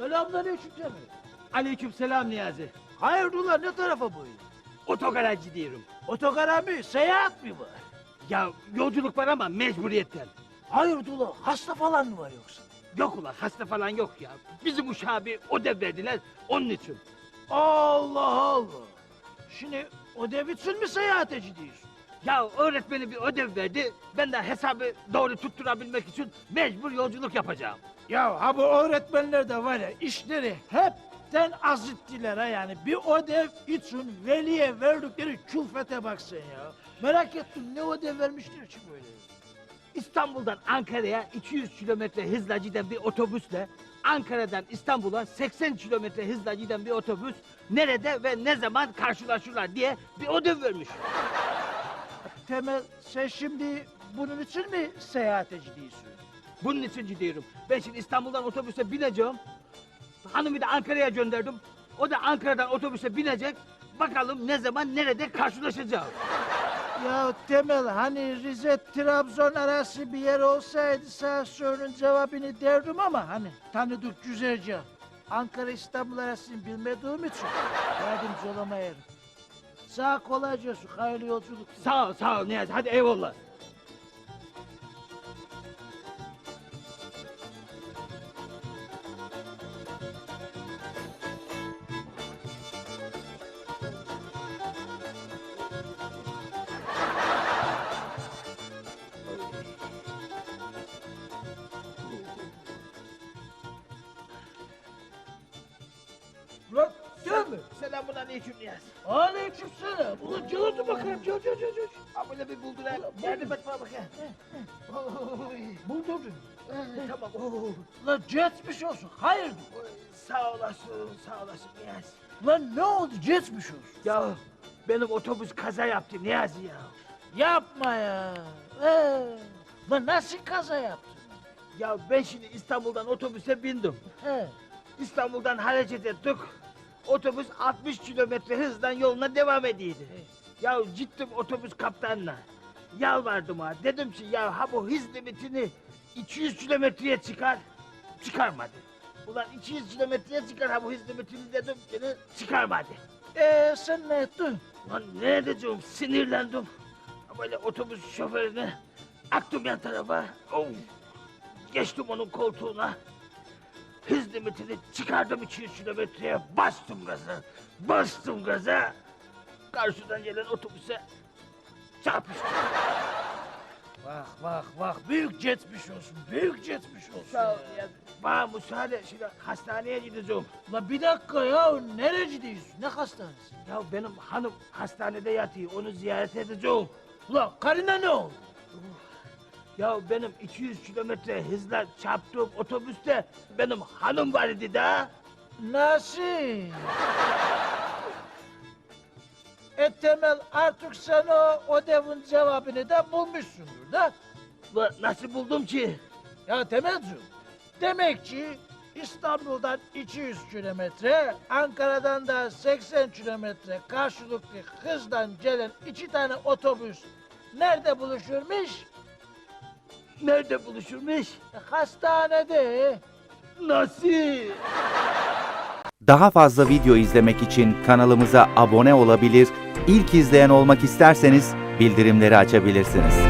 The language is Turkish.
Selamünaleyküm Cemil. Aleyküm selam Niyazi. Hayırdır ne tarafa bu? Otogarajcı diyorum. Otogara mı? Seyahat mi var? Ya yolculuk var ama mecburiyetten. Hayırdır ulan? Hasta falan mı var yoksa? Yok ulan hasta falan yok ya. Bizim uşağa bir ödev verdiler onun için. Allah Allah. Şimdi o dev için mi seyahat ediyorsun? Ya öğretmeni bir ödev verdi. Ben de hesabı doğru tutturabilmek için mecbur yolculuk yapacağım. Ya ha bu öğretmenler de var ya işleri hepten azittiler ha yani. Bir ödev için veliye verdikleri külfete bak sen ya. Merak ettim ne ödev vermişler ki böyle. İstanbul'dan Ankara'ya 200 kilometre hızla giden bir otobüsle Ankara'dan İstanbul'a 80 kilometre hızla giden bir otobüs nerede ve ne zaman karşılaşırlar diye bir ödev vermiş. Temel sen şimdi bunun için mi seyahat ediyorsun? Bunun için gidiyorum. Ben şimdi İstanbul'dan otobüse bineceğim. Hanımı da Ankara'ya gönderdim. O da Ankara'dan otobüse binecek. Bakalım ne zaman nerede karşılaşacağız. Ya Temel hani Rize Trabzon arası bir yer olsaydı sana sorunun cevabını derdim ama hani tanıdık güzelce. Ankara İstanbul arasını bilmediğim için yardımcı olamayarım. Sağ kolayca olsun, hayırlı yolculuk. Sağ ol, sağ ol Niyazi. Hadi eyvallah. Ulan mi? Selamun aleyküm Niyazi. Aleyküm selam. Ulan gördüm bakalım, gör gör gör gör. Ha böyle bir buldular. Yardım et bana bakayım. Buldurdun. tamam. Oo. Ulan geçmiş olsun, hayırdır? Sağ olasın, sağ olasın Niyazi. Ulan ne oldu, geçmiş olsun? Ya benim otobüs kaza yaptı Niyazi ya. Yapma ya. Ee, lan nasıl kaza yaptın? Ya ben şimdi İstanbul'dan otobüse bindim. He. İstanbul'dan hareket ettik. Otobüs 60 kilometre hızdan yoluna devam ediyordu. Ya gittim otobüs kaptanına. Yalvardım ha. Dedim ki ya ha bu hız limitini 200 kilometreye çıkar. Çıkarmadı. Ulan 200 kilometreye çıkar ha bu hız limitini dedim. Beni çıkarmadı. Ee, sen ne ettin? Lan ne edeceğim sinirlendim. Böyle otobüs şoförüne aktım yan tarafa. Of. Geçtim onun koltuğuna. Hız limitini çıkardım 200 kilometreye bastım gaza. Bastım gaza. Karşıdan gelen otobüse çarpıştım. Vah vah vah büyük geçmiş olsun büyük geçmiş olsun. Sağ ol ya. Bana müsaade şimdi hastaneye gideceğim. La bir dakika ya gidiyorsun ne hastanesi? Ya benim hanım hastanede yatıyor onu ziyaret edeceğim. Ula karına ne oldu? Ya benim 200 kilometre hızla çarptığım otobüste benim hanım var idi da. Nasıl? E Temel artık sen o ödevin cevabını da bulmuşsundur da. Ulan Nasıl buldum ki? Ya Temelciğim demek ki İstanbul'dan 200 kilometre, Ankara'dan da 80 kilometre karşılıklı hızdan gelen iki tane otobüs nerede buluşurmuş? Nerede buluşurmuş? Hastanede. Nasıl? Daha fazla video izlemek için kanalımıza abone olabilir, ilk izleyen olmak isterseniz bildirimleri açabilirsiniz.